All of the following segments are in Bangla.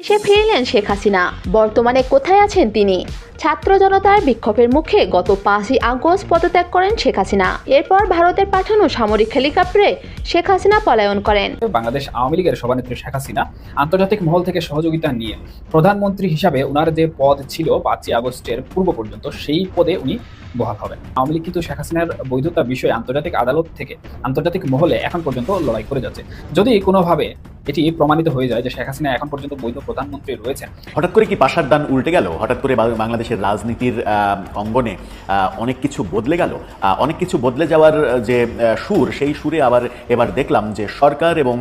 এসে ফিরলেন শেখ হাসিনা। বর্তমানে কোথায় আছেন তিনি? ছাত্র জনতার বিক্ষোভের মুখে গত পাঁচই আগস্ট পদত্যাগ করেন শেখ হাসিনা। এরপর ভারতের পাঠানো সামরিক হেলিকপ্টারে শেখ হাসিনা পলায়ন করেন। বাংলাদেশ আওয়ামী লীগের সভানেত্রী শেখ হাসিনা আন্তর্জাতিক মহল থেকে সহযোগিতা নিয়ে প্রধানমন্ত্রী হিসাবে ওনার যে পদ ছিল পাঁচই আগস্টের পূর্ব পর্যন্ত সেই পদে উনি বহাল হবেন। আওয়ামী লীগ কিন্তু শেখ হাসিনার বৈধতা বিষয়ে আন্তর্জাতিক আদালত থেকে আন্তর্জাতিক মহলে এখন পর্যন্ত লড়াই করে যাচ্ছে। যদি কোনোভাবে এটি প্রমাণিত হয়ে যায় যে শেখ হাসিনা এখন পর্যন্ত বৈধ প্রধানমন্ত্রী রয়েছেন হঠাৎ করে কি পাশার দান উল্টে গেল? হঠাৎ করে বা- বাংলাদেশের রাজনীতির অঙ্গনে অনেক কিছু বদলে গেল। অনেক কিছু বদলে যাওয়ার যে সুর, সেই সুরে আবার এবার দেখলাম যে সরকার এবং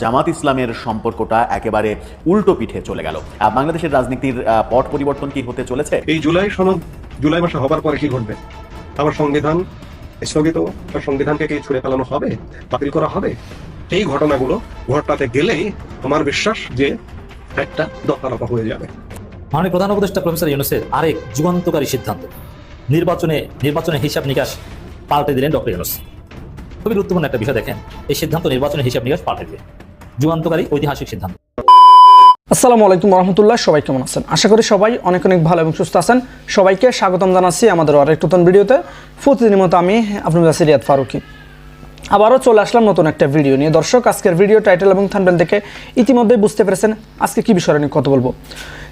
জামাত ইসলামের সম্পর্কটা একেবারে উল্টো পিঠে চলে গেল। বাংলাদেশের রাজনীতির পট পরিবর্তন কি হতে চলেছে? এই জুলাই সনদ, জুলাই মাসে হবার পরে কি ঘটবে? আমার সংবিধান স্থগিত বা সংবিধানকে কি ছুড়ে ফেলানো হবে? বাতিল করা হবে? এই ঘটনাগুলো ঘটাতে গেলেই আমার বিশ্বাস যে একটা দফারফা হয়ে যাবে। মাননীয় প্রধান উপদেষ্টা প্রফেসর ইউনুসের আরেক যুগান্তকারী সিদ্ধান্ত। নির্বাচনে নির্বাচনের হিসাব নিকাশ পাল্টে দিলেন ডক্টর ইউনুস। খুবই গুরুত্বপূর্ণ একটা বিষয় দেখেন, এই সিদ্ধান্ত নির্বাচনের হিসাব নিকাশ পাল্টে দিবে যুগান্তকারী ঐতিহাসিক সিদ্ধান্ত। আসসালামু আলাইকুম রহমতুল্লাহ সবাই কেমন আছেন? আশা করি সবাই অনেক অনেক ভালো এবং সুস্থ আছেন। সবাইকে স্বাগতম জানাচ্ছি আমাদের আরেক নতুন ভিডিওতে। প্রতিদিনের মতো আমি আপনাদের কাছে রিয়াদ ফারুকি। আবারও চলে আসলাম নতুন একটা ভিডিও নিয়ে। দর্শক, আজকের ভিডিও টাইটেল এবং থানবেল দেখে ইতিমধ্যেই বুঝতে পেরেছেন আজকে কি বিষয় নিয়ে কথা বলব।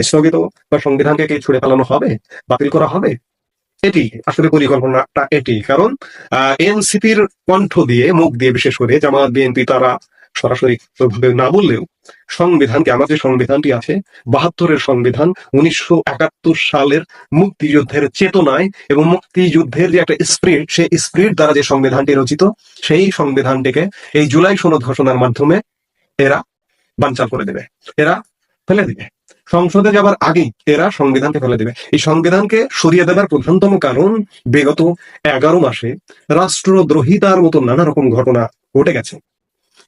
স্থগিত বা সংবিধানকে কি ছুড়ে ফেলানো হবে? বাতিল করা হবে? এটি আসলে পরিকল্পনাটা এটি। কারণ এনসিপির কণ্ঠ দিয়ে, মুখ দিয়ে বিশেষ করে জামাত বিএনপি তারা সরাসরি ওইভাবে না বললেও সংবিধানকে, আমার যে সংবিধানটি আছে, বাহাত্তরের সংবিধান উনিশশো একাত্তর সালের মুক্তিযুদ্ধের চেতনায় এবং মুক্তিযুদ্ধের যে একটা স্প্রিট সেই স্প্রিট দ্বারা যে সংবিধানটি রচিত, সেই সংবিধানটিকে এই জুলাই সনদ ঘোষণার মাধ্যমে এরা বানচাল করে দেবে। এরা ফেলে দিবে। সংসদে যাবার আগেই এরা সংবিধানকে ফেলে দেবে। এই সংবিধানকে সরিয়ে দেবার প্রধানতম কারণ বিগত এগারো মাসে রাষ্ট্রদ্রোহিতার মতো নানা রকম ঘটনা ঘটে গেছে।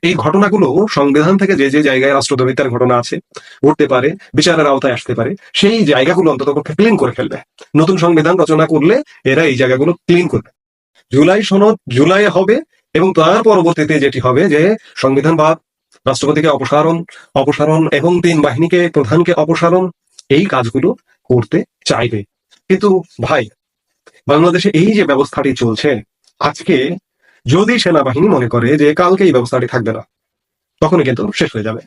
এই ঘটনাগুলো সংবিধান থেকে যে যে জায়গায় রাষ্ট্রদ্রোহিতার ঘটনা আছে, ঘটতে পারে, বিচারের আওতায় আসতে পারে, সেই জায়গাগুলো অন্তত ক্লিন করে ফেলবে। নতুন সংবিধান রচনা করলে এরা এই জায়গাগুলো ক্লিন করবে। জুলাই সনদ জুলাই হবে এবং তার পরবর্তীতে যেটি হবে যে সংবিধান বা রাষ্ট্রপতিকে অপসারণ অপসারণ এবং তিন বাহিনীকে, প্রধানকে অপসারণ, এই কাজগুলো করতে চাইবে। কিন্তু ভাই, বাংলাদেশে এই যে ব্যবস্থাটি চলছে, আজকে যদি সেনাবাহিনী মনে করে যে কালকে এই ব্যবস্থাটি থাকবে না, তখনই কিন্তু শেষ হয়ে যাবে।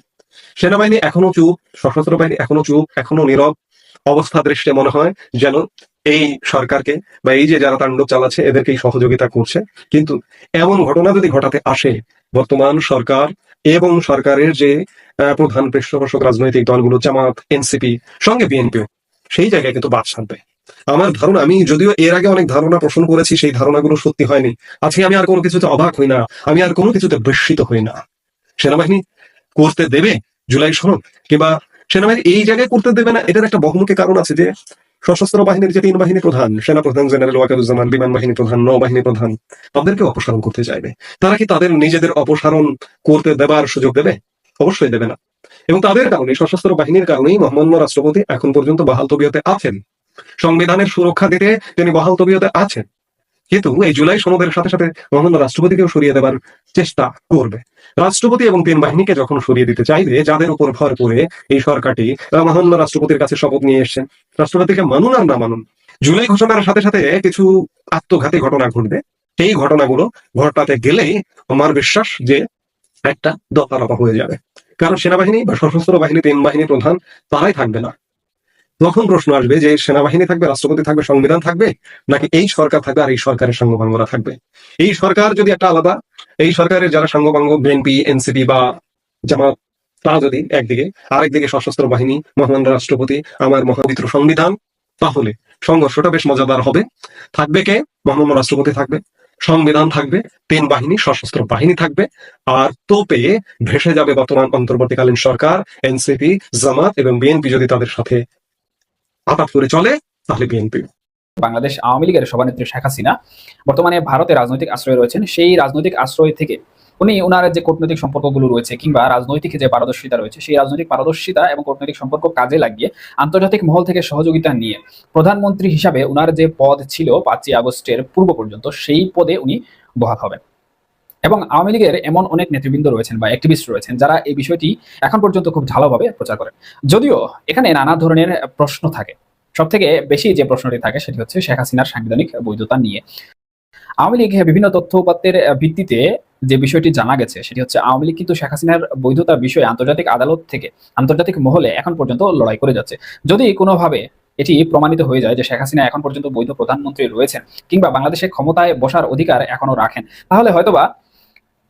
সেনাবাহিনী এখনও চুপ, সশস্ত্র বাহিনী এখনও চুপ, এখনও নীরব। অবস্থা দৃষ্টে মনে হয় যেন এই সরকারকে বা এই যে যারা তাণ্ডব চালাচ্ছে, এদেরকেই সহযোগিতা করছে। কিন্তু এমন ঘটনা যদি ঘটাতে আসে, বর্তমান সরকার এবং সরকারের যে প্রধান পৃষ্ঠপোষক রাজনৈতিক দলগুলো জামাত, এনসিপি, সঙ্গে বিএনপিও, সেই জায়গায় কিন্তু বাদ সাধবে আমার ধারণা, আমি যদিও এর আগে অনেক ধারণা পোষণ করেছি, সেই ধারণাগুলো সত্যি হয়নি। আজকে আমি আর কোনো কিছুতে অবাক হই না, আমি আর কোনো কিছুতে বিস্মিত হই না। সেনাবাহিনী করতে দেবে জুলাই সনদ, কিংবা সেনাবাহিনী এই জায়গায় করতে দেবে না, এটার একটা বহুমুখী কারণ আছে যে সশস্ত্র বাহিনীর যে তিন বাহিনী প্রধান সেনা প্রধান জেনারেল ওয়াকারুজ্জামান বিমান বাহিনী প্রধান, নৌবাহিনী প্রধান তাদেরকে অপসারণ করতে চাইবে। তারা কি তাদের নিজেদের অপসারণ করতে দেবার সুযোগ দেবে? অবশ্যই দেবে না। এবং তাদের কারণে সশস্ত্র বাহিনীর কারণেই মহামান্য রাষ্ট্রপতি এখন পর্যন্ত বাহাল তবিয়তে আছেন। সংবিধানের সুরক্ষা দিতে তিনি বহাল তবিয়তে আছেন। কিন্তু এই জুলাই সনদের সাথে সাথে মহামান্য রাষ্ট্রপতিকেও সরিয়ে দেবার চেষ্টা করবে। রাষ্ট্রপতি এবং তিন বাহিনীকে যখন সরিয়ে দিতে চাইবে, যাদের উপর ভর করে এই সরকারটি মহামান্য রাষ্ট্রপতির কাছে শপথ নিয়ে এসছেন রাষ্ট্রপতিকে মানুন আর না মানুন, জুলাই ঘোষণার সাথে সাথে কিছু আত্মঘাতী ঘটনা ঘটবে। এই ঘটনাগুলো ঘটাতে গেলেই আমার বিশ্বাস যে একটা দফারফা হয়ে যাবে। কারণ সেনাবাহিনী বা সশস্ত্র বাহিনী তিন বাহিনী প্রধান তারাই থাকবে না। তখন প্রশ্ন আসবে যে সেনাবাহিনী থাকবে, রাষ্ট্রপতি থাকবে, সংবিধান থাকবে, নাকি এই সরকার থাকবে আর এই সরকারের সঙ্গভঙ্গরা থাকবে? এই সরকার যদি একটা আলাদা, এই সরকারের যারা সঙ্গভঙ্গ, বিএনপি, এনসিপি বা জামাত, তারা যদি একদিকে, আরেকদিকে সশস্ত্র বাহিনী মহান রাষ্ট্রপতি, আমার মহাপবিত্র সংবিধান, তাহলে সংঘর্ষটা বেশ মজাদার হবে। থাকবে কে? মহান রাষ্ট্রপতি থাকবে, সংবিধান থাকবে, তিন বাহিনী, সশস্ত্র বাহিনী থাকবে, আর তোপে ভেসে যাবে বর্তমান অন্তর্বর্তীকালীন সরকার, এনসিপি, জামাত এবং বিএনপি যদি তাদের সাথে আপাত করে চলে, তাহলে বিএনপি। বাংলাদেশ আওয়ামী লীগের সভানেত্রী শেখ হাসিনা বর্তমানে ভারতে রাজনৈতিক আশ্রয়ে রয়েছেন। সেই রাজনৈতিক আশ্রয় থেকে উনি ওনার যে কূটনৈতিক সম্পর্কগুলো রয়েছে কিংবা রাজনৈতিক যে পারদর্শিতা রয়েছে, সেই রাজনৈতিক পারদর্শিতা এবং কূটনৈতিক সম্পর্ক কাজে লাগিয়ে আন্তর্জাতিক মহল থেকে সহযোগিতা নিয়ে প্রধানমন্ত্রী হিসাবে ওনার যে পদ ছিল পাঁচই আগস্টের পূর্ব পর্যন্ত, সেই পদে উনি বহাল হবেন। এবং আওয়ামী লীগের এমন অনেক নেতৃবৃন্দ রয়েছেন বা অ্যাক্টিভিস্ট রয়েছেন যারা এই বিষয়টি এখন পর্যন্ত খুব ঢালাওভাবে প্রচার করেন। যদিও এখানে নানা ধরনের প্রশ্ন থাকে। সব থেকে বেশি যে প্রশ্নটি থাকে সেটি হচ্ছে শেখ হাসিনার সাংবিধানিক বৈধতা নিয়ে। আওয়ামী লীগ বিভিন্ন তথ্য উপাত্তের ভিত্তিতে যে বিষয়টি জানা গেছে সেটি হচ্ছে আওয়ামী লীগ কিন্তু শেখ হাসিনার বৈধতা বিষয়ে আন্তর্জাতিক আদালত থেকে, আন্তর্জাতিক মহলে এখন পর্যন্ত লড়াই করে যাচ্ছে। যদি কোনোভাবে এটি প্রমাণিত হয়ে যায় যে শেখ হাসিনা এখন পর্যন্ত বৈধ প্রধানমন্ত্রী রয়েছেন কিংবা বাংলাদেশে ক্ষমতায় বসার অধিকার এখনও রাখেন, তাহলে হয়তোবা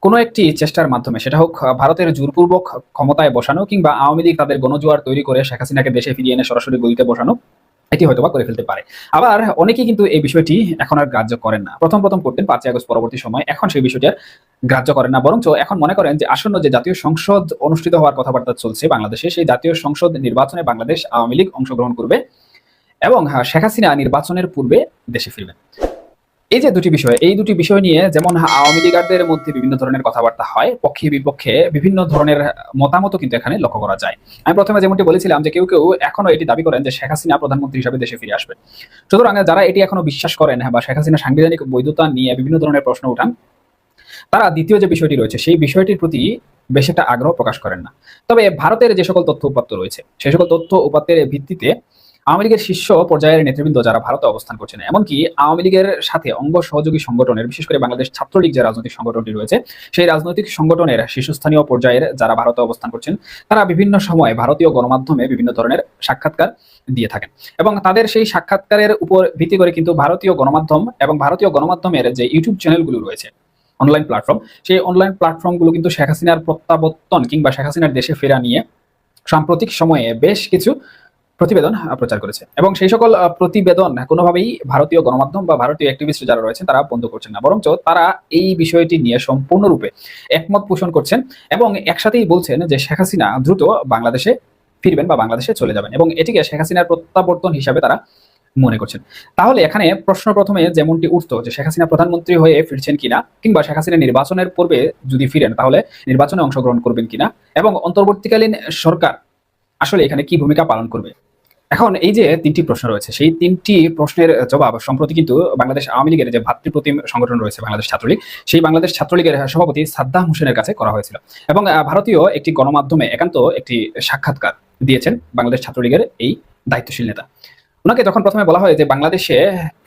কোনো একটি চেষ্টার মাধ্যমে সেটা হোক ভারতের জোরপূর্বক ক্ষমতায় বসানো কিংবা আওয়ামী লীগ তাদের গণজোয়ার তৈরি করে শেখ হাসিনাকে দেশে ফিরিয়ে এনে সরাসরি গদিতে বসানো এটি হয়তোবা করে ফেলতে পারে। আবার অনেকেই কিন্তু এই বিষয়টি এখন আর গ্রাহ্য করেন না। প্রথম প্রথম করতেন পাঁচই আগস্ট পরবর্তী সময় এখন সেই বিষয়টি আর গ্রাহ্য করেন না। বরঞ্চ এখন মনে করেন যে আসন্ন যে জাতীয় সংসদ অনুষ্ঠিত হওয়ার কথাবার্তা চলছে বাংলাদেশে সেই জাতীয় সংসদ নির্বাচনে বাংলাদেশ আওয়ামী লীগ অংশগ্রহণ করবে এবং হ্যাঁ, শেখ হাসিনা নির্বাচনের পূর্বে দেশে ফিরবেন। এই যে দুটি বিষয় এই দুটি বিষয় নিয়ে যেমন আওয়ামী লীগারদের মধ্যে বিভিন্ন ধরনের কথাবার্তা হয় পক্ষে বিপক্ষে বিভিন্ন ধরনের মতামতও কিন্তু এখানে লক্ষ্য করা যায়। আমি প্রথমে যেমনটি বলেছিলাম যে কেউ কেউ এখনও এটি দাবি করেন যে শেখ হাসিনা প্রধানমন্ত্রী হিসাবে দেশে ফিরে আসবে। সুতরাং যারা এটি এখনও বিশ্বাস করেন হ্যাঁ, বা শেখ হাসিনা সাংবিধানিক বৈধতা নিয়ে বিভিন্ন ধরনের প্রশ্ন উঠান তারা দ্বিতীয় যে বিষয়টি রয়েছে সেই বিষয়টির প্রতি বেশ একটা আগ্রহ প্রকাশ করেন না। তবে ভারতের যে সকল তথ্য উপাত্ত রয়েছে সেই সকল তথ্য উপাত্তের ভিত্তিতে আওয়ামী লীগের শীর্ষ পর্যায়ের নেতৃবৃন্দ যারা ভারতে অবস্থান করছেন, এমনকি আওয়ামী লীগের সাথে অঙ্গ সহযোগী সংগঠনের, বিশেষ করে বাংলাদেশ ছাত্রলীগ যে রাজনৈতিক সংগঠনটি রয়েছে, সেই রাজনৈতিক সংগঠনের শীর্ষস্থানীয় পর্যায়ের যারা ভারতে অবস্থান করছেন, তারা বিভিন্ন সময় ভারতীয় গণমাধ্যমে বিভিন্ন ধরনের সাক্ষাৎকার দিয়ে থাকেন। এবং তাদের সেই সাক্ষাৎকারের উপর ভিত্তি করে কিন্তু ভারতীয় গণমাধ্যম এবং ভারতীয় গণমাধ্যমের যে ইউটিউব চ্যানেলগুলো রয়েছে অনলাইন প্ল্যাটফর্ম সেই অনলাইন প্ল্যাটফর্মগুলো কিন্তু শেখ হাসিনার প্রত্যাবর্তন কিংবা শেখ হাসিনার দেশে ফেরা নিয়ে সাম্প্রতিক সময়ে বেশ কিছু প্রতিবেদন প্রচার করেছে। এবং সেই সকল প্রতিবেদন কোনোভাবেই ভারতীয় গণমাধ্যম বা ভারতীয় অ্যাক্টিভিস্ট যারা রয়েছেন, তারা বন্ধ করছেন না। বরঞ্চ তারা এই বিষয়টি নিয়ে সম্পূর্ণরূপে একমত পোষণ করছেন এবং একসাথেই বলছেন যে শেখ হাসিনা দ্রুত বাংলাদেশে ফিরবেন বা বাংলাদেশে চলে যাবেন এবং এটিকে শেখ হাসিনার প্রত্যাবর্তন হিসাবে তারা মনে করছেন। তাহলে এখানে প্রশ্ন প্রথমে যেমনটি উঠতো যে শেখ হাসিনা প্রধানমন্ত্রী হয়ে ফিরছেন কিনা, কিংবা শেখ হাসিনা নির্বাচনের পূর্বে যদি ফিরেন, তাহলে নির্বাচনে অংশগ্রহণ করবেন কিনা? এবং অন্তর্বর্তীকালীন সরকার আসলে এখানে কি ভূমিকা পালন করবে? এখন এই যে তিনটি প্রশ্ন রয়েছে, সেই তিনটি প্রশ্নের জবাব সম্প্রতি কিন্তু বাংলাদেশ আওয়ামী লীগের যে ভাতৃপ্রতিম সংগঠন রয়েছে বাংলাদেশ ছাত্রলীগ, সেই বাংলাদেশ ছাত্রলীগের সভাপতি সাদ্দাম হোসেনের কাছে করা হয়েছিল। এবং ভারতীয় একটি গণমাধ্যমে একান্ত একটি সাক্ষাৎকার দিয়েছেন বাংলাদেশ ছাত্রলীগের এই দায়িত্বশীল নেতা। ওনাকে যখন প্রথমে বলা হয় যে বাংলাদেশে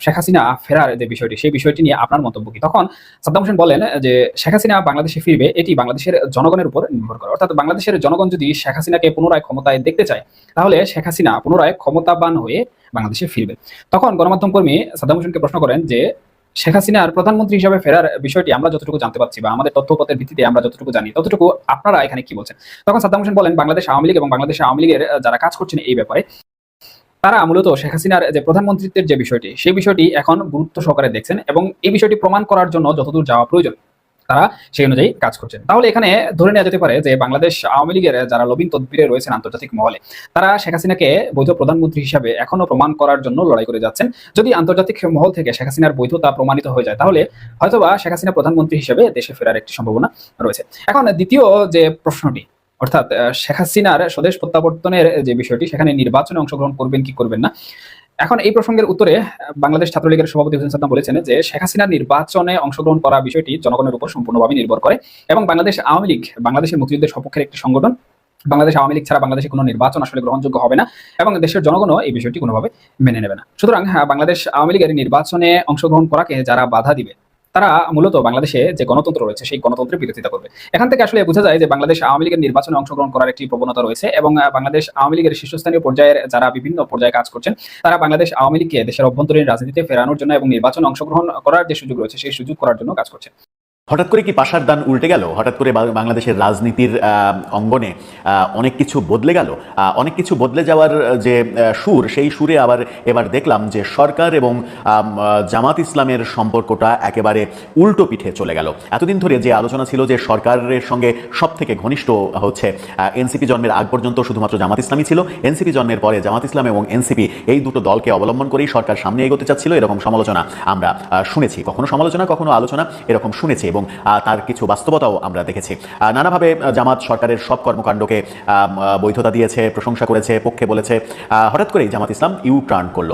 শেখ হাসিনা ফেরার যে বিষয়টি, সেই বিষয়টি নিয়ে আপনার মন্তব্য কি? তখন সাদ্দাম হোসেন বলেন যে শেখ হাসিনা বাংলাদেশে ফিরবে, এটি বাংলাদেশের জনগণের উপর নির্ভর করে। অর্থাৎ বাংলাদেশের জনগণ যদি শেখ হাসিনাকে পুনরায় ক্ষমতায় দেখতে চায়, তাহলে শেখ হাসিনা পুনরায় ক্ষমতাবান হয়ে বাংলাদেশে ফিরবে। তখন গণমাধ্যম কর্মী সাদ্দাম হোসেনকে প্রশ্ন করেন যে শেখ হাসিনার প্রধানমন্ত্রী হিসাবে ফেরার বিষয়টি আমরা যতটুকু জানতে পারছি বা আমাদের তথ্যপত্রের ভিত্তিতে আমরা যতটুকু জানি, ততটুকু আপনারা এখানে কি বলছেন? তখন সাদ্দাম হোসেন বলেন, বাংলাদেশ আওয়ামী লীগ এবং বাংলাদেশ আওয়ামী লীগের যারা কাজ করছেন এই ব্যাপারে তারা মূলত শেখ হাসিনার যে প্রধানমন্ত্রীত্বের যে বিষয়টি, সেই বিষয়টি এখন গুরুত্ব সহকারে দেখছেন এবং এই বিষয়টি প্রমাণ করার জন্য যতদূর যাওয়া প্রয়োজন, তারা সেই অনুযায়ী কাজ করছেন। তাহলে এখানে ধরে নেওয়া যেতে পারে যে বাংলাদেশ আওয়ামী লীগের যারা লবিং তদবিরে রয়েছেন আন্তর্জাতিক মহলে, তারা শেখ হাসিনাকে বৈধ প্রধানমন্ত্রী হিসাবে এখনও প্রমাণ করার জন্য লড়াই করে যাচ্ছেন। যদি আন্তর্জাতিক মহল থেকে শেখ হাসিনার বৈধতা প্রমাণিত হয়ে যায়, তাহলে হয়তোবা শেখ হাসিনা প্রধানমন্ত্রী হিসেবে দেশে ফেরার একটি সম্ভাবনা রয়েছে। এখন দ্বিতীয় যে প্রশ্নটি অর্থাৎ শেখ হাসিনার স্বদেশ প্রত্যাবর্তনের যে বিষয়টি সেখানে নির্বাচনে অংশগ্রহণ করবেন কি করবেন না? এখন এই প্রসঙ্গের উত্তরে বাংলাদেশ ছাত্রলীগের সভাপতি হোসেন সাদ্দাম বলেছেন যে শেখ হাসিনার নির্বাচনে অংশগ্রহণ করা বিষয়টি জনগণের উপর সম্পূর্ণভাবে নির্ভর করে এবং বাংলাদেশ আওয়ামী লীগ বাংলাদেশের মুক্তিযুদ্ধের সপক্ষের একটি সংগঠন বাংলাদেশ আওয়ামী লীগ ছাড়া বাংলাদেশে কোনো নির্বাচন আসলে গ্রহণযোগ্য হবে না এবং দেশের জনগণও এই বিষয়টি কোনোভাবে মেনে নেবে না। সুতরাং হ্যাঁ, বাংলাদেশ আওয়ামী লীগের নির্বাচনে অংশগ্রহণ করাকে যারা বাধা দিবে তারা মূলত বাংলাদেশে যে গণতন্ত্র রয়েছে, সেই গণতন্ত্রের বিরোধিতা করবে। এখান থেকে আসলে বোঝা যায় যে বাংলাদেশ আওয়ামী লীগের নির্বাচনে অংশগ্রহণ করার একটি প্রবণতা রয়েছে এবং বাংলাদেশ আওয়ামী লীগের শীর্ষস্থানীয় পর্যায়ের যারা বিভিন্ন পর্যায়ে কাজ করছেন, তারা বাংলাদেশ আওয়ামী লীগকে দেশের অভ্যন্তরীণ রাজনীতিতে ফেরানোর জন্য এবং নির্বাচনে অংশগ্রহণ করার যে সুযোগ রয়েছে, সেই সুযোগ করার জন্য কাজ করছে হঠাৎ করে কি পাশার দান উল্টে গেল? হঠাৎ করে বাংলাদেশের রাজনীতির অঙ্গনে অনেক কিছু বদলে গেল? অনেক কিছু বদলে যাওয়ার যে সুর, সেই সুরে আবার এবার দেখলাম যে সরকার এবং জামাত ইসলামের সম্পর্কটা একেবারে উল্টো পিঠে চলে গেল। এতদিন ধরে যে আলোচনা ছিল যে সরকারের সঙ্গে সব থেকে ঘনিষ্ঠ হচ্ছে এনসিপি জন্মের আগ পর্যন্ত শুধুমাত্র জামাত ইসলামই ছিল। এনসিপি জন্মের পরে জামাত ইসলাম এবং এনসিপি এই দুটো দলকে অবলম্বন করেই সরকার সামনে এগোতে চাচ্ছিল, এরকম সমালোচনা আমরা শুনেছি। কখনো সমালোচনা, কখনো আলোচনা, এরকম শুনেছি। এবং তার কিছু বাস্তবতাও আমরা দেখেছি। নানাভাবে জামাত সরকারের সব কর্মকাণ্ডকে বৈধতা দিয়েছে প্রশংসা করেছে পক্ষে বলেছে। হঠাৎ করেই জামাত ইসলাম ইউ টার্ন করল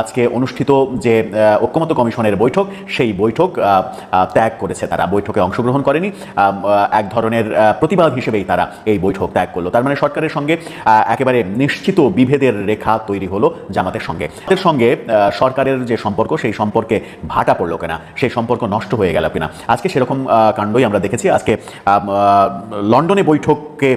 আজকে অনুষ্ঠিত যে আহ, ঐক্যমত্য কমিশনের বৈঠক সেই বৈঠক ত্যাগ করেছে তারা। বৈঠকে অংশগ্রহণ করেনি। এক ধরনের প্রতিবাদ হিসেবেই তারা এই বৈঠক ত্যাগ করল। তার মানে সরকারের সঙ্গে একেবারে নিশ্চিত বিভেদের রেখা তৈরি হলো জামাতের সঙ্গে। সঙ্গে সরকারের যে সম্পর্ক সেই সম্পর্কে ভাটা পড়ল কিনা সেই সম্পর্ক নষ্ট হয়ে গেল কিনা আজকে সেরকম কাণ্ডই আমরা দেখেছি। আজকে লন্ডনে বৈঠককে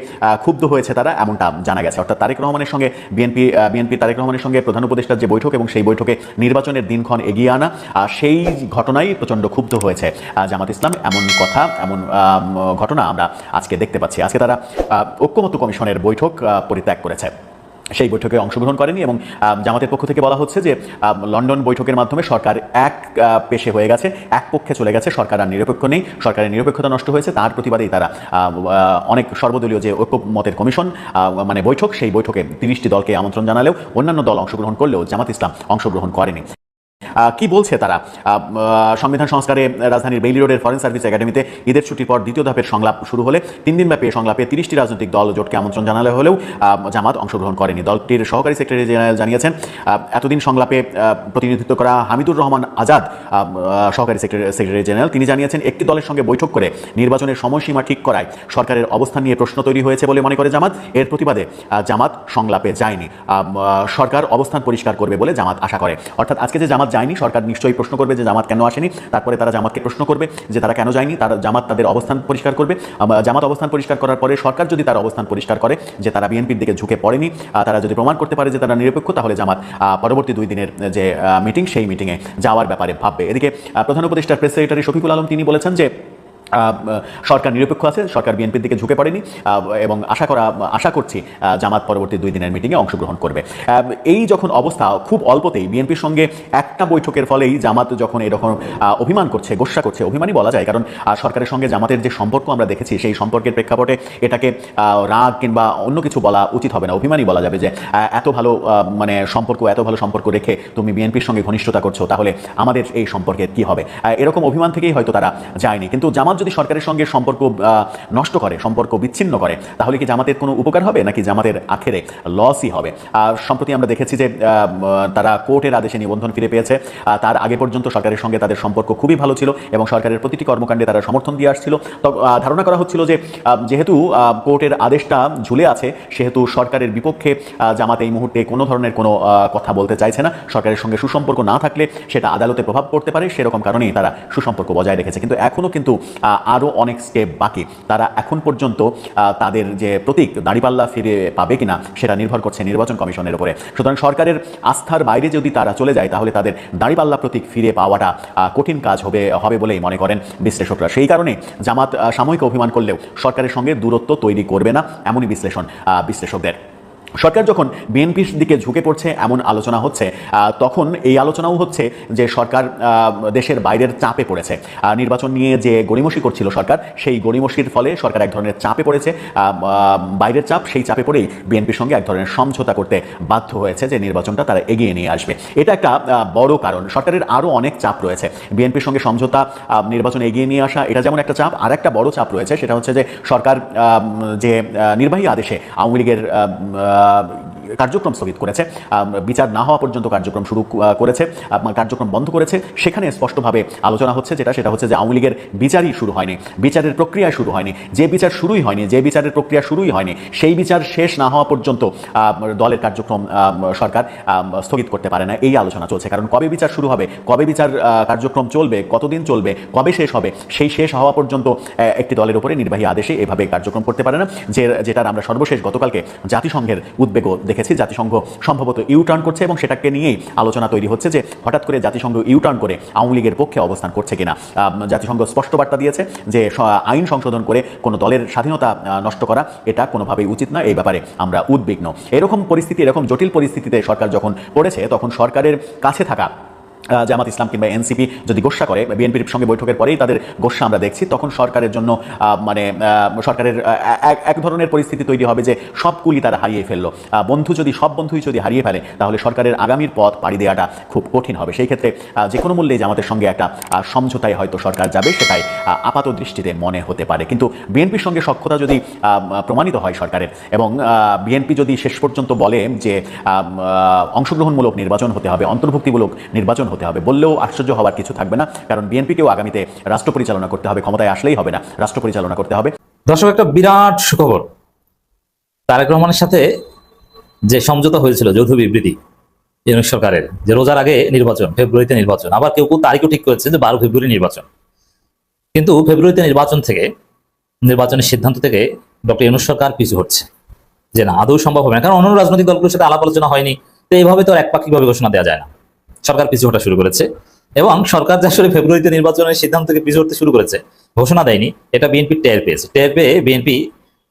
ক্ষুব্ধ হয়েছে তারা এমনটা জানা গেছে। অর্থাৎ তারেক রহমানের সঙ্গে বিএনপি বিএনপি তারেক রহমানের সঙ্গে প্রধান উপদেষ্টার যে বৈঠক এবং সেই বৈঠকে নির্বাচনের দিনক্ষণ এগিয়ে আনা সেই ঘটনাই প্রচণ্ড ক্ষুব্ধ হয়েছে জামাত ইসলাম। এমন কথা, এমন ঘটনা আমরা আজকে দেখতে পাচ্ছি। আজকে তারা ঐক্যমত্য কমিশনের বৈঠক পরিত্যাগ করেছে। সেই বৈঠকে অংশগ্রহণ করেনি এবং জামাতের পক্ষ থেকে বলা হচ্ছে যে লন্ডন বৈঠকের মাধ্যমে সরকার এক পেশে হয়ে গেছে, এক পক্ষে চলে গেছে, সরকার আর নিরপেক্ষ নেই, সরকারের নিরপেক্ষতা নষ্ট হয়েছে, তার প্রতিবাদেই তারা অনেক সর্বদলীয় যে ঐক্যমতের কমিশন মানে বৈঠক, সেই বৈঠকে তিরিশটি দলকে আমন্ত্রণ জানালেও অন্যান্য দল অংশগ্রহণ করলেও জামাত ইসলাম অংশগ্রহণ করেনি। কি বলছে তারা? সংবিধান সংস্কারে রাজধানীর বেইলি রোডের ফরেন সার্ভিস একাডেমিতে ঈদের ছুটির পর দ্বিতীয় ধাপের সংলাপ শুরু হলে তিন দিনব্যাপী এই সংলাপে তিরিশটি রাজনৈতিক দল জোটকে আমন্ত্রণ জানালে হলেও জামাত অংশগ্রহণ করেনি। দলটির সহকারী সেক্রেটারি জেনারেল জানিয়েছেন এতদিন সংলাপে প্রতিনিধিত্ব করা হামিদুর রহমান আজাদ সহকারী সেক্রেটারি জেনারেল। তিনি জানিয়েছেন, একটি দলের সঙ্গে বৈঠক করে নির্বাচনের সময়সীমা ঠিক করায় সরকারের অবস্থান নিয়ে প্রশ্ন তৈরি হয়েছে বলে মনে করে জামাত। এর প্রতিবাদে জামাত সংলাপে যায়নি। সরকার অবস্থান পরিষ্কার করবে বলে জামাত আশা করে। অর্থাৎ আজকে যে জামাত যায়নি। সরকার নিশ্চয়ই প্রশ্ন করবে যে জামাত কেন আসেনি। তারপরে তারা জামাতকে প্রশ্ন করবে যে তারা কেন যায়নি। তারা জামাত তাদের অবস্থান পরিষ্কার করবে। জামাত অবস্থান পরিষ্কার করার পরে সরকার যদি তার অবস্থান পরিষ্কার করে যে তারা বিএনপির দিকে ঝুঁকে পড়েনি তারা যদি প্রমাণ করতে পারে যে তারা নিরপেক্ষ, তাহলে জামাত পরবর্তী দুই দিনের যে মিটিং সেই মিটিংয়ে যাওয়ার ব্যাপারে ভাববে। এদিকে প্রধান উপদেষ্টার প্রেস সেক্রেটারি শফিকুল আলম তিনি বলেছেন যে সরকার নিরপেক্ষ আছে, সরকার বিএনপির দিকে ঝুঁকে পড়েনি এবং আশা করা, আশা করছি জামাত পরবর্তী দুই দিনের মিটিংয়ে অংশগ্রহণ করবে। এই যখন অবস্থা, খুব অল্পতেই বিএনপির সঙ্গে একটা বৈঠকের ফলেই জামাত যখন এরকম অভিমান করছে, গোসা করছে, অভিমানই বলা যায়, কারণ সরকারের সঙ্গে জামাতের যে সম্পর্ক আমরা দেখেছি, সেই সম্পর্কের প্রেক্ষাপটে এটাকে রাগ কিংবা অন্য কিছু বলা উচিত হবে না, অভিমানই বলা যাবে যে এত ভালো মানে সম্পর্ক, এত ভালো সম্পর্ক রেখে তুমি বিএনপির সঙ্গে ঘনিষ্ঠতা করছ, তাহলে আমাদের এই সম্পর্কে কি হবে? এরকম অভিমান থেকেই হয়তো তারা যায়নি, কিন্তু জামাত যদি সরকারের সঙ্গে সম্পর্ক নষ্ট করে, সম্পর্ক বিচ্ছিন্ন করে, তাহলে কি জামাতের কোনো উপকার হবে নাকি জামাতের আখেরে লসই হবে? আর সম্প্রতি আমরা দেখেছি যে তারা কোর্টের আদেশে নিবন্ধন ফিরে পেয়েছে তার আগে পর্যন্ত সরকারের সঙ্গে তাদের সম্পর্ক খুবই ভালো ছিল এবং সরকারের প্রতিটি কর্মকাণ্ডে তারা সমর্থন দিয়ে আসছিল। তো ধারণা করা হচ্ছিল যে যেহেতু কোর্টের আদেশটা ঝুলে আছে, সেহেতু সরকারের বিপক্ষে জামাত এই মুহূর্তে কোনো ধরনের কোনো কথা বলতে চাইছে না। সরকারের সঙ্গে সুসম্পর্ক না থাকলে সেটা আদালতে প্রভাব পড়তে পারে, সেরকম কারণেই তারা সুসম্পর্ক বজায় রেখেছে। কিন্তু এখনও কিন্তু আরও অনেক স্টেপ বাকি। তারা এখন পর্যন্ত তাদের যে প্রতীক, দাড়িপাল্লা ফিরে পাবে কিনা, সেটা নির্ভর করছে নির্বাচন কমিশনের উপরে। সুতরাং সরকারের আস্থার বাইরে যদি তারা চলে যায়, তাহলে তাদের দাড়িপাল্লা প্রতীক ফিরে পাওয়াটা কঠিন কাজ হবে হবে বলেই মনে করেন বিশ্লেষকরা। সেই কারণে জামাত সাময়িক অভিমান করলেও সরকারের সঙ্গে দূরত্ব তৈরি করবে না, এমনই বিশ্লেষণ বিশ্লেষকদের। সরকার যখন বিএনপির দিকে ঝুঁকে পড়ছে, এমন আলোচনা হচ্ছে তখন এই আলোচনাও হচ্ছে যে সরকার দেশের বাইরের চাপে পড়েছে। নির্বাচন নিয়ে যে গড়িমসি করছিল সরকার, সেই গড়িমসির ফলে সরকার এক ধরনের চাপে পড়েছে। বাইরের চাপ, সেই চাপে পড়েই বিএনপির সঙ্গে এক ধরনের সমঝোতা করতে বাধ্য হয়েছে যে নির্বাচনটা তারা এগিয়ে নিয়ে আসবে। এটা একটা বড় কারণ। সরকারের আরও অনেক চাপ রয়েছে। বিএনপির সঙ্গে সমঝোতা নির্বাচন এগিয়ে নিয়ে আসা, এটা যেমন একটা চাপ আর একটা বড় চাপ রয়েছে, সেটা হচ্ছে যে সরকার যে নির্বাহী আদেশে আওয়ামী লীগের uh, কার্যক্রম স্থগিত করেছে। বিচার না হওয়া পর্যন্ত কার্যক্রম শুরু করেছে। কার্যক্রম বন্ধ করেছে। সেখানে স্পষ্টভাবে আলোচনা হচ্ছে যেটা, সেটা হচ্ছে যে আওয়ামী লীগের বিচারই শুরু হয়নি, বিচারের প্রক্রিয়া শুরু হয়নি। যে বিচার শুরুই হয়নি, যে বিচারের প্রক্রিয়া শুরুই হয়নি, সেই বিচার শেষ না হওয়া পর্যন্ত দলের কার্যক্রম সরকার স্থগিত করতে পারে না। এই আলোচনা চলছে। কারণ কবে বিচার শুরু হবে, কবে বিচার কার্যক্রম চলবে, কতদিন চলবে, কবে শেষ হবে, সেই শেষ হওয়া পর্যন্ত একটি দলের উপরে নির্বাহী আদেশে এভাবে কার্যক্রম করতে পারে না। যে, যেটার আমরা সর্বশেষ গতকালকে জাতিসংঘের উদ্বেগও দেখেছি, জাতিসংঘ সম্ভবত ইউটার্ন করছে এবং সেটাকে নিয়েই আলোচনা তৈরি হচ্ছে যে হঠাৎ করে জাতিসংঘ ইউটার্ন করে আওয়ামী লীগের পক্ষে অবস্থান করছে কিনা। জাতিসংঘ স্পষ্ট বার্তা দিয়েছে যে আইন সংশোধন করে কোনো দলের স্বাধীনতা নষ্ট করা এটা কোনোভাবেই উচিত না, এই ব্যাপারে আমরা উদ্বিগ্ন। এরকম পরিস্থিতি, এরকম জটিল পরিস্থিতিতে সরকার যখন পড়েছে, তখন সরকারের কাছে থাকা জামাত ইসলাম কিংবা এনসিপি যদি গোসা করে, বিএনপির সঙ্গে বৈঠকের পরেই তাদের গোসা আমরা দেখছি, তখন সরকারের জন্য মানে সরকারের এক- ধরনের পরিস্থিতি তৈরি হবে যে সব কুলি তারা হারিয়ে ফেলল। বন্ধু যদি, সব বন্ধুই যদি হারিয়ে ফেলে, তাহলে সরকারের আগামীর পথ পাড়ি দেওয়াটা খুব কঠিন হবে। সেই ক্ষেত্রে যে কোনো মূল্যে জামাতের সঙ্গে একটা সমঝোতায় হয়তো সরকার যাবে, সেটাই আপাত দৃষ্টিতে মনে হতে পারে। কিন্তু বিএনপির সঙ্গে সক্ষতা যদি প্রমাণিত হয় সরকারের, এবং বিএনপি যদি শেষ পর্যন্ত বলে যে অংশগ্রহণমূলক নির্বাচন হতে হবে, অন্তর্ভুক্তিমূলক নির্বাচন হতে হবে। বললেও আশ্চর্য হওয়ার কিছু থাকবে না, কারণ বিএনপিকেও আগামীতে রাষ্ট্র পরিচালনা করতে হবে, ক্ষমতায় আসলেই হবে না, রাষ্ট্র পরিচালনা করতে হবে। দর্শক, একটা বিরাট সুখবর। তারেক রহমানের সাথে যে সমঝোতা হয়েছিল যৌথ বিবৃতি ইউনিট সরকারের, যে রোজার আগে নির্বাচন, ফেব্রুয়ারিতে নির্বাচন, আবার কেউ কেউ তারিখও ঠিক করেছে যে বারো ফেব্রুয়ারি নির্বাচন। কিন্তু ফেব্রুয়ারিতে নির্বাচন থেকে, নির্বাচনের সিদ্ধান্ত থেকে ডক্টর ইউনুস সরকার পিছু হচ্ছে যে না, আদৌ সম্ভব হবে না, কারণ অন্য রাজনৈতিক দলগুলোর সাথে আলাপ আলোচনা হয়নি। তো এইভাবে তো আর একপাক্ষিকভাবে ঘোষণা দেওয়া যায় না। সরকার পিছু হটা শুরু করেছে। এবং সরকার যে আসলে ফেব্রুয়ারিতে নির্বাচনের সিদ্ধান্ত থেকে পিছু হতে শুরু করেছে, ঘোষণা দেয়নি, এটা বিএনপি টের পেয়েছে। টের পেয়ে বিএনপি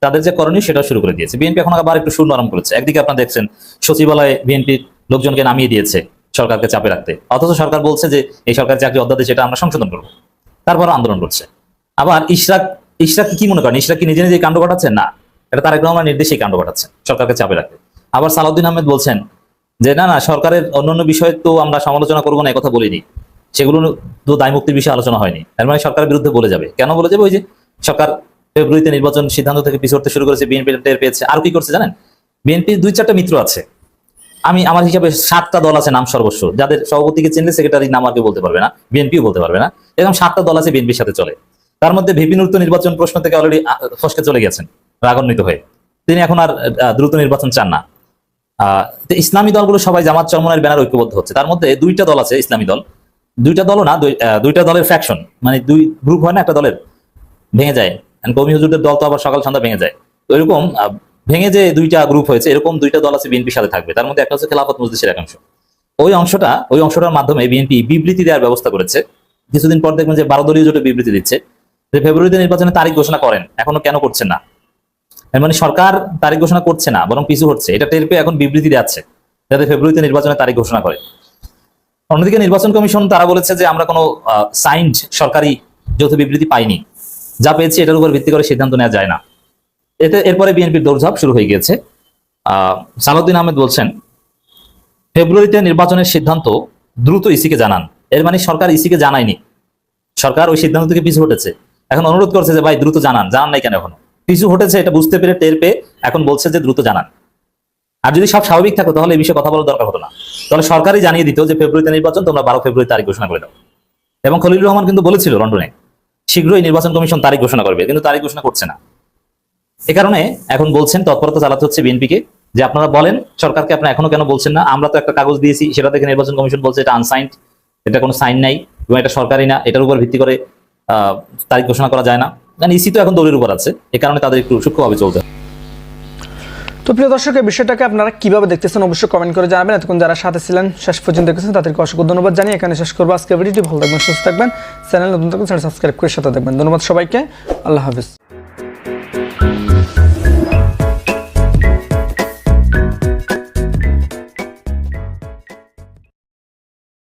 তাদের যে করণীয় সেটা শুরু করে দিয়েছে। বিএনপি এখন আবার একটু সুর নরম করেছে। একদিকে আপনারা দেখছেন সচিবালয়ে বিএনপি লোকজনকে নামিয়ে দিয়েছে সরকারকে চাপে রাখতে। অথচ সরকার বলছে যে, এই সরকার চাকরি অধ্যাদেশ সেটা আমরা সংশোধন করব। তারপর আন্দোলন করছে। আবার ইশরাক ইশরাক কি মনে করেন? ইশরাক কি নিজে নিজে কাণ্ড ঘটাচ্ছেন? না। এটা তার তারেক রহমান নির্দেশেই কাণ্ড ঘটাচ্ছে সরকারকে চাপে রাখতে। আবার সালাউদ্দিন আহমেদ বলছেন যে, না না, সরকারের অন্যান্য বিষয় তো আমরা সমালোচনা করব না কথা বলিনি। সেগুলো তো দায় মুক্তির বিষয়ে আলোচনা হয়নি। তার মানে সরকারের বিরুদ্ধে বলে যাবে। কেন বলে যাবে? ওই যে সরকার ফেব্রুয়ারিতে নির্বাচন সিদ্ধান্ত থেকে পিছু হতে শুরু করেছে, বিএনপি টের পেয়েছে। আর কি করছে জানেন? বিএনপির দুই চারটা মিত্র আছে। আমি, আমার হিসাবে সাতটা দল আছে নাম সর্বস্ব। যাদের সভাপতিকে চিনলে সেক্রেটারি নাম আর কেউ বলতে পারবে না, বিএনপিও বলতে পারবে না। এরকম সাতটা দল আছে বিএনপির সাথে চলে। তার মধ্যে ভিপিনুর্ত নির্বাচন প্রশ্ন থেকে অলরেডি ফসকে চলে গেছেন, রাগান্বিত হয়ে। তিনি এখন আর দ্রুত নির্বাচন চান না। তো ইসলামী দলগুলো সবাই জামাত চরমনের ব্যানার ঐক্যবদ্ধ হচ্ছে। তার মধ্যে দুইটা দল আছে ইসলামী দল। দুইটা দলও না দুইটা দলের ফ্যাকশন মানে দুই গ্রুপ হয় না, একটা দলের ভেঙে যায়। কমি হুজুরদের দল তো আবার সকাল সন্ধ্যা ভেঙে যায়। তো এরকম ভেঙে যে দুইটা গ্রুপ হয়েছে, এরকম দুইটা দল আছে বিএনপির সাথে থাকবে। তার মধ্যে একটা হচ্ছে খেলাফত মজলিসের একাংশ। ওই অংশটা, ওই অংশটার মাধ্যমে বিএনপি বিবৃতি দেওয়ার ব্যবস্থা করেছে। কিছুদিন পর দেখবেন যে বারো দলীয় জোটে বিবৃতি দিচ্ছে। যে ফেব্রুয়ারিতে নির্বাচনের তারিখ ঘোষণা করেন, এখনও কেন করছেন না? মানে সরকার তারিখ ঘোষণা করছে না বরং পিছু হচ্ছে। এটা টের পেয়ে এখন বিবৃতি যাচ্ছে যাতে ফেব্রুয়ারিতে নির্বাচনের তারিখ ঘোষণা করে। অন্যদিকে নির্বাচন কমিশন তারা বলেছে যে আমরা কোনো সাইন্ড সরকারি যৌথ বিবৃতি পাইনি। যা পেয়েছি এটার উপর ভিত্তি করে সিদ্ধান্ত নেওয়া যায় না। এতে এরপরে বিএনপির দৌড়ঝাঁপ শুরু হয়ে গিয়েছে। আহ, সালাউদ্দিন আহমেদ বলছেন ফেব্রুয়ারিতে নির্বাচনের সিদ্ধান্ত দ্রুত ইসিকে জানান। এর মানে সরকার ইসিকে জানায়নি। সরকার ওই সিদ্ধান্ত থেকে পিছু হটেছে। এখন অনুরোধ করছে যে ভাই দ্রুত জানান। জানান নাই কেন এখনও? পিছু হটেছে এটা বুঝতে পেরে টের পেয়ে এখন বলছে যে দ্রুত জানান। আর যদি সব স্বাভাবিক থাকতো তাহলে এই বিষয়ে কথা বলার দরকার হতো না। তাহলে সরকারই জানিয়ে দিত যে ফেব্রুয়ারিতে নির্বাচন, তোমরা বারো ফেব্রুয়ারি তারিখ ঘোষণা করে দাও। এবং খলিলুর রহমান কিন্তু বলেছিল লন্ডনে, শীঘ্রই নির্বাচন কমিশন তারিখ ঘোষণা করবে, কিন্তু তারিখ ঘোষণা করছে না। এ কারণে এখন বলছেন তৎপরতা চালাতে হচ্ছে বিএনপিকে, যে আপনারা বলেন, সরকারকে আপনারা এখনও কেন বলছেন না? আমরা তো একটা কাগজ দিয়েছি, সেটা থেকে নির্বাচন কমিশন বলছে এটা আনসাইন্ড এটা কোনো সাইন নাই, এবং এটা সরকারি না, এটার উপর ভিত্তি করে তারিখ ঘোষণা করা যায় না। কারণ ইসি তো এখন দৌড়ের উপর আছে। এ কারণে তাদের একটু সূক্ষ্মভাবে চলতে তো প্রিয় দর্শক, এই বিষয়টাকে আপনারা কীভাবে দেখতেছেন অবশ্যই কমেন্ট করে জানাবেন। এতক্ষণ যারা সাথে ছিলেন, শেষ পর্যন্ত দেখেছেন তাদেরকে অসংখ্য ধন্যবাদ জানিয়ে এখানে শেষ করব আজকে ভিডিওটি। ভালো থাকবেন, সুস্থ থাকবেন। চ্যানেল নতুন থাকবেন সাবস্ক্রাইব করে সাথে দেখবেন ধন্যবাদ সবাইকে। আল্লাহ হাফিজ।